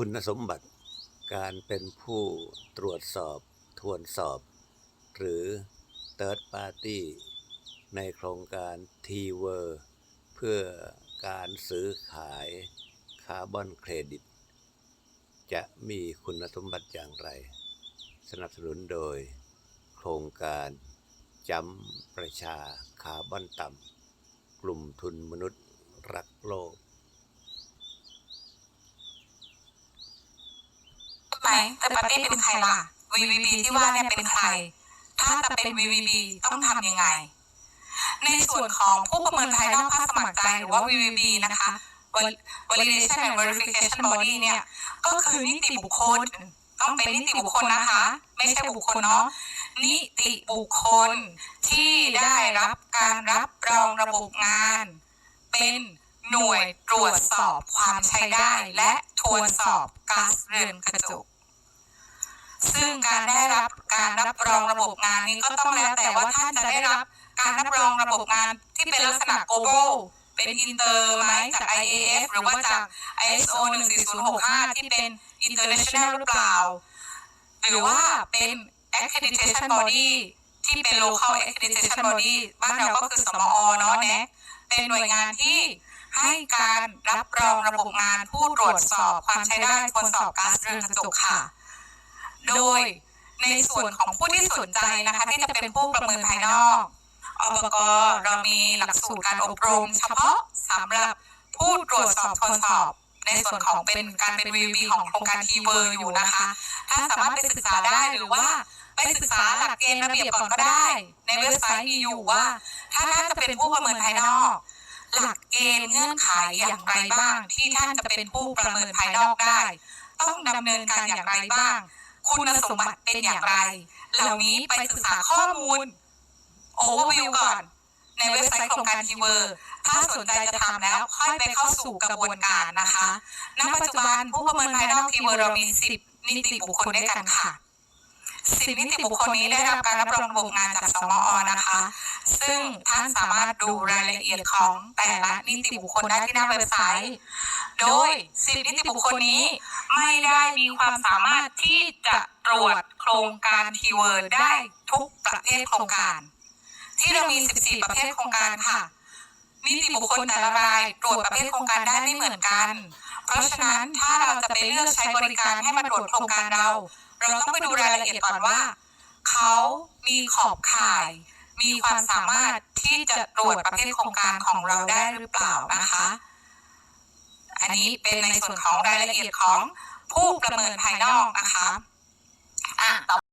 คุณสมบัติการเป็นผู้ตรวจสอบ ทวนสอบ หรือ Third Party ในโครงการ t w o r เพื่อการซื้อขายคาร์บอนเครดิต จะมีคุณสมบัติอย่างไร สนับสนุนโดย โครงการจำประชาคาร์บอนต่ำกลุ่มทุนมนุษย์รักโลก ไหม แต่ปาร์ตี้เป็นใครล่ะ VVB ที่ว่าเนี่ยเป็นใคร ถ้าจะเป็น VVB ต้องทำยังไง ในส่วนของผู้ประเมินภายนอกภาคสมัครใจหรือว่า VVB นะคะ Validation and Verification Body เนี่ยก็คือนิติบุคคลต้องเป็นนิติบุคคลนะคะ ไม่ใช่บุคคลเนาะนิติบุคคลที่ได้รับการรับรองระบบงาน เป็นหน่วยตรวจสอบความใช้ได้ และทวนสอบก๊าซเรือนกระจก ซึ่งการได้รับการรับรองระบบงานนี้ก็ต้องแล้วแต่ว่าท่านจะได้รับการรับรองระบบงานที่เป็นลักษณะ global เป็นอินเตอร์ไหมจาก IAF หรือว่าจาก ISO 14065 ที่เป็น international หรือเปล่า หรือว่าเป็น accreditation body ที่เป็น local accreditation body บ้านเราก็คือสมอเนาะแนะเป็นหน่วยงานที่ให้การรับรองระบบงานผู้ตรวจสอบความใช้ได้ทวนสอบกาซเรือนกระจกค่ะ โดยในส่วนของผู้ที่สนใจนะคะที่จะเป็นผู้ประเมินภายนอกอบกเรามีหลักสูตรการอบรม เฉพาะสำหรับผู้ตรวจสอบทวนสอบ ในส่วนของเป็นการเป็น VV ของโครงการทีเวอร์อยู่นะคะท่าสามารถไปศึกษาได้หรือว่าไปศึกษาหลักเกณฑ์ระเบียบก่อนก็ได้ ในเว็บไซต์มีอยู่ว่า ถ้าท่านจะเป็นผู้ประเมินภายนอก หลักเกณฑ์เงื่อนไขอย่างไรบ้าง ที่ท่านจะเป็นผู้ประเมินภายนอกได้ ต้องดำเนินการอย่างไรบ้าง คุณสมบัติเป็นอย่างไร เหล่านี้ไปศึกษาข้อมูล โอเวอร์วิวก่อน ในเว็บไซต์โครงการทีเวอร์ถ้าสนใจจะทำแล้วค่อยไปเข้าสู่กระบวนการนะคะ ณ ปัจจุบันผู้ประเมินภายนอกทีเวอร์เรามี 10 นิติบุคคลด้วยกันค่ะ 10นิติบุคคลนี้ได้รับการรับรองระบบงานจากสมอนะคะ ซึ่งท่านสามารถดูรายละเอียดของแต่ละนิติบุคคลได้ที่หน้าเว็บไซต์ โดย10นิติบุคคลนี้ไม่ได้มีความสามารถที่จะตรวจโครงการทีเวิร์ดได้ทุกประเภทโครงการ ที่เรามี 14 ประเภทโครงการค่ะนิติบุคคลแต่ละรายตรวจประเภทโครงการได้ไม่เหมือนกัน เพราะฉะนั้นถ้าเราจะไปเลือกใช้บริการให้มาตรวจโครงการเรา เราต้องไปดูรายละเอียดก่อนว่า เขามีขอบข่าย มีความสามารถที่จะตรวจประเภทโครงการของเราได้หรือเปล่านะคะ อันนี้เป็นในส่วนของรายละเอียดของผู้ประเมินภายนอกนะคะอะต่อ